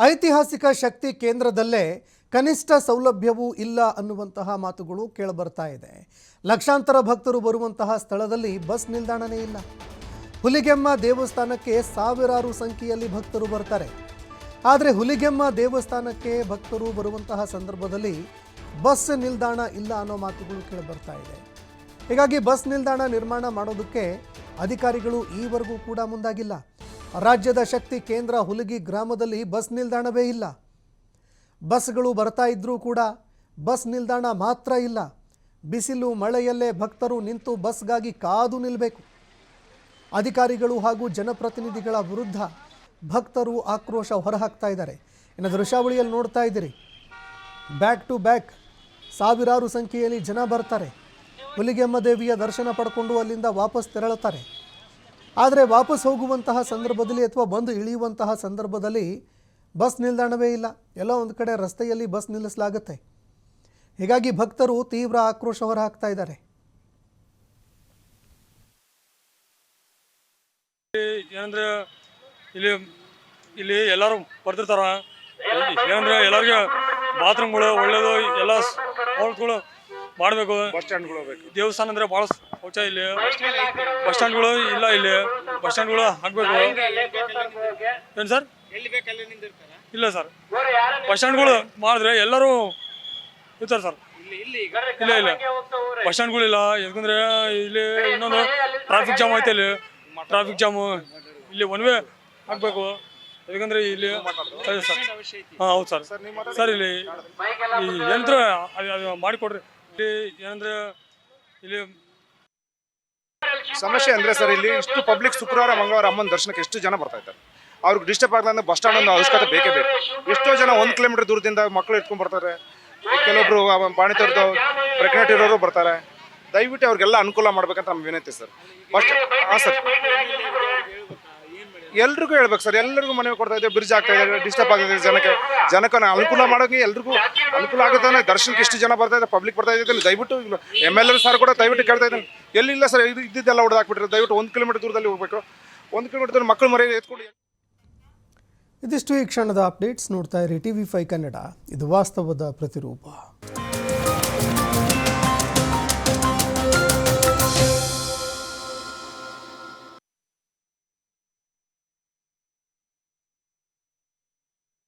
ಐತಿಹಾಸಿಕ ಶಕ್ತಿ ಕೇಂದ್ರದಲ್ಲೇ ಕನಿಷ್ಠ ಸೌಲಭ್ಯವೂ ಇಲ್ಲ ಅನ್ನುವಂತಹ ಮಾತುಗಳು ಕೇಳಬರ್ತಾ ಇದೆ. ಲಕ್ಷಾಂತರ ಭಕ್ತರು ಬರುವಂತಹ ಸ್ಥಳದಲ್ಲಿ ಬಸ್ ನಿಲ್ದಾಣನೇ ಇಲ್ಲ. ಹುಲಿಗೆಮ್ಮ ದೇವಸ್ಥಾನಕ್ಕೆ ಸಾವಿರಾರು ಸಂಖ್ಯೆಯಲ್ಲಿ ಭಕ್ತರು ಬರ್ತಾರೆ. ಆದರೆ ಹುಲಿಗೆಮ್ಮ ದೇವಸ್ಥಾನಕ್ಕೆ ಭಕ್ತರು ಬರುವಂತಹ ಸಂದರ್ಭದಲ್ಲಿ ಬಸ್ ನಿಲ್ದಾಣ ಇಲ್ಲ ಅನ್ನೋ ಮಾತುಗಳು ಕೇಳಿಬರ್ತಾ ಇದೆ. ಹೀಗಾಗಿ ಬಸ್ ನಿಲ್ದಾಣ ನಿರ್ಮಾಣ ಮಾಡೋದಕ್ಕೆ ಅಧಿಕಾರಿಗಳು ಈವರೆಗೂ ಕೂಡ ಮುಂದಾಗಿಲ್ಲ. ರಾಜ್ಯದ ಶಕ್ತಿ ಕೇಂದ್ರ ಹುಲಗಿ ಗ್ರಾಮದಲ್ಲಿ ಬಸ್ ನಿಲ್ದಾಣವೇ ಇಲ್ಲ. ಬಸ್ಗಳು ಬರ್ತಾ ಇದ್ದರೂ ಕೂಡ ಬಸ್ ನಿಲ್ದಾಣ ಮಾತ್ರ ಇಲ್ಲ. ಬಿಸಿಲು ಮಳೆಯಲ್ಲೇ ಭಕ್ತರು ನಿಂತು ಬಸ್ಗಾಗಿ ಕಾದು ನಿಲ್ಲಬೇಕು ಅಧಿಕಾರಿಗಳು ಹಾಗೂ ಜನಪ್ರತಿನಿಧಿಗಳ ವಿರುದ್ಧ ಭಕ್ತರು ಆಕ್ರೋಶ ಹೊರಹಾಕ್ತಾ ಇದ್ದಾರೆ. ಇನ್ನು ದೃಶ್ಯಾವಳಿಯಲ್ಲಿ ನೋಡ್ತಾ ಇದ್ದೀರಿ. ಬ್ಯಾಕ್ ಟು ಬ್ಯಾಕ್ ಸಾವಿರಾರು ಸಂಖ್ಯೆಯಲ್ಲಿ ಜನ ಬರ್ತಾರೆ. ಹುಲಿಗೆಮ್ಮ ದೇವಿಯ ದರ್ಶನ ಪಡ್ಕೊಂಡು ಅಲ್ಲಿಂದ ವಾಪಸ್ ತೆರಳುತ್ತಾರೆ. ಆದರೆ ವಾಪಸ್ ಹೋಗುವಂತಹ ಸಂದರ್ಭದಲ್ಲಿ ಅಥವಾ ಬಂದು ಇಳಿಯುವಂತಹ ಸಂದರ್ಭದಲ್ಲಿ ಬಸ್ ನಿಲ್ದಾಣವೇ ಇಲ್ಲ. ಎಲ್ಲ ಒಂದು ಕಡೆ ರಸ್ತೆಯಲ್ಲಿ ಬಸ್ ನಿಲ್ಲಿಸಲಾಗುತ್ತೆ. ಹೀಗಾಗಿ ಭಕ್ತರು ತೀವ್ರ ಆಕ್ರೋಶ ಹೊರಹಾಕ್ತಾ ಇದ್ದಾರೆ. ಏನಂದ್ರೆ ಇಲ್ಲಿ ಇಲ್ಲಿ ಎಲ್ಲರೂ ಬರ್ತಿರ್ತಾರ. ಏನಂದ್ರೆ ಎಲ್ಲರಿಗೆ ಬಾತ್ರೂಮ್ಗಳು ಒಳ್ಳೇದು, ಎಲ್ಲ ಮಾಡಬೇಕು. ಬಸ್ ಸ್ಟ್ಯಾಂಡ್ಗಳು ದೇವಸ್ಥಾನ ಅಂದ್ರೆ ಭಾಳ ಶೌಚ ಇಲ್ಲಿ. ಬಸ್ ಸ್ಟ್ಯಾಂಡ್ಗಳು ಇಲ್ಲ ಇಲ್ಲಿ. ಬಸ್ ಸ್ಟ್ಯಾಂಡ್ಗಳು ಹಾಕ್ಬೇಕು. ಏನು ಸರ್? ಇಲ್ಲ ಸರ್. ಬಸ್ ಸ್ಟ್ಯಾಂಡ್ಗಳು ಮಾಡಿದ್ರೆ ಎಲ್ಲರೂ ಇರ್ತಾರೆ ಸರ್. ಇಲ್ಲ ಇಲ್ಲ ಬಸ್ ಸ್ಟ್ಯಾಂಡ್ಗಳು ಇಲ್ಲ. ಯಾಕಂದ್ರೆ ಇಲ್ಲಿ ಇನ್ನೊಂದು ಟ್ರಾಫಿಕ್ ಜಾಮ್ ಐತೆ ಇಲ್ಲಿ. ಟ್ರಾಫಿಕ್ ಜಾಮು ಇಲ್ಲಿ ಒನ್ ವೇ ಹಾಕ್ಬೇಕು. ಯಾಕಂದ್ರೆ ಇಲ್ಲಿ ಸರ್ ಹಾಂ ಹೌದು ಸರ್. ಸರ್ ಇಲ್ಲಿ ಯಂತ್ರ ಮಾಡಿಕೊಡ್ರಿ. ಏನಂದ್ರೆ ಇಲ್ಲಿ ಸಮಸ್ಯೆ ಅಂದ್ರೆ ಸರ್ ಇಲ್ಲಿ ಇಷ್ಟು ಪಬ್ಲಿಕ್ ಶುಕ್ರವಾರ, ಮಂಗಳವಾರ ಅಮ್ಮನ ದರ್ಶನಕ್ಕೆ ಎಷ್ಟು ಜನ ಬರ್ತಾ ಇದ್ದಾರೆ? ಅವ್ರಿಗೆ ಡಿಸ್ಟರ್ಬ್ ಆಗಲ್ಲ ಬಸ್ ಸ್ಟ್ಯಾಂಡ್ ಒಂದು ಅವಶ್ಯಕತೆ ಬೇಕೇ ಬೇಕು. ಎಷ್ಟೋ ಜನ ಒಂದು ಕಿಲೋಮೀಟರ್ ದೂರದಿಂದ ಮಕ್ಕಳು ಇಟ್ಕೊಂಡು ಬರ್ತಾರೆ. ಕೆಲವೊಬ್ರು ಬಾಣಿತರದ್ದು ಪ್ರೆಗ್ನೆಂಟ್ ಇರೋರು ಬರ್ತಾರೆ. ದಯವಿಟ್ಟು ಅವ್ರಿಗೆಲ್ಲ ಅನುಕೂಲ ಮಾಡ್ಬೇಕಂತ ನಮ್ಮ ವಿನಂತಿ ಸರ್. ಬಸ್ ಹಾಂ, ಸರ್. ಎಲ್ರಿಗೂ ಹೇಳ್ಬೇಕು ಸರ್ ಎಲ್ಲರಿಗೂ ಮನವಿ ಕೊಡ್ತಾ ಇದೆ ಬ್ರಿಡ್ಜ್ ಆಗ್ತಾ ಇದೆ ಡಿಸ್ಟರ್ಬ್ ಆಗ್ತಾ ಇದೆ ಜನಕ್ಕೆ. ಜನಕ್ಕೆ ಅನುಕೂಲ ಮಾಡೋಕೆ ಎಲ್ರಿಗೂ ಅನುಕೂಲ ಆಗುತ್ತೆ ದರ್ಶನಕ್ಕೆ ಇಷ್ಟು ಜನ ಬರ್ತಾ ಇದೆ ಪಬ್ಲಿಕ್ ಬರ್ತಾ ಇದ್ದೀನಿ ದಯವಿಟ್ಟು ಎಂ ಎಲ್ ಎ ಸರ್ ಕೂಡ ದಯವಿಟ್ಟು ಕೇಳ್ತಾ ಇದ್ದಾನೆ ಎಲ್ಲಿಲ್ಲ ಸರ್, ಇದು ಇದ್ದಿದ್ದೆಲ್ಲ ಹೊಡೆದಾಕ್ಬಿಟ್ರೆ ದಯವಿಟ್ಟು ಒಂದು ಕಿಲೋಮೀಟರ್ ದೂರದಲ್ಲಿ ಹೋಗ್ಬೇಕು. ಒಂದು ಕಿಲೋಮೀಟರ್ ಮಕ್ಕಳು ಮರಿ ಎತ್ಕೊಂಡು ಇದಿಷ್ಟು ಈ ಕ್ಷಣದ ಅಪ್ಡೇಟ್ಸ್ ನೋಡ್ತಾ ಇರಿ ಟಿ ವಿ ಫೈ ಕನ್ನಡ. ಇದು ವಾಸ್ತವದ ಪ್ರತಿರೂಪ.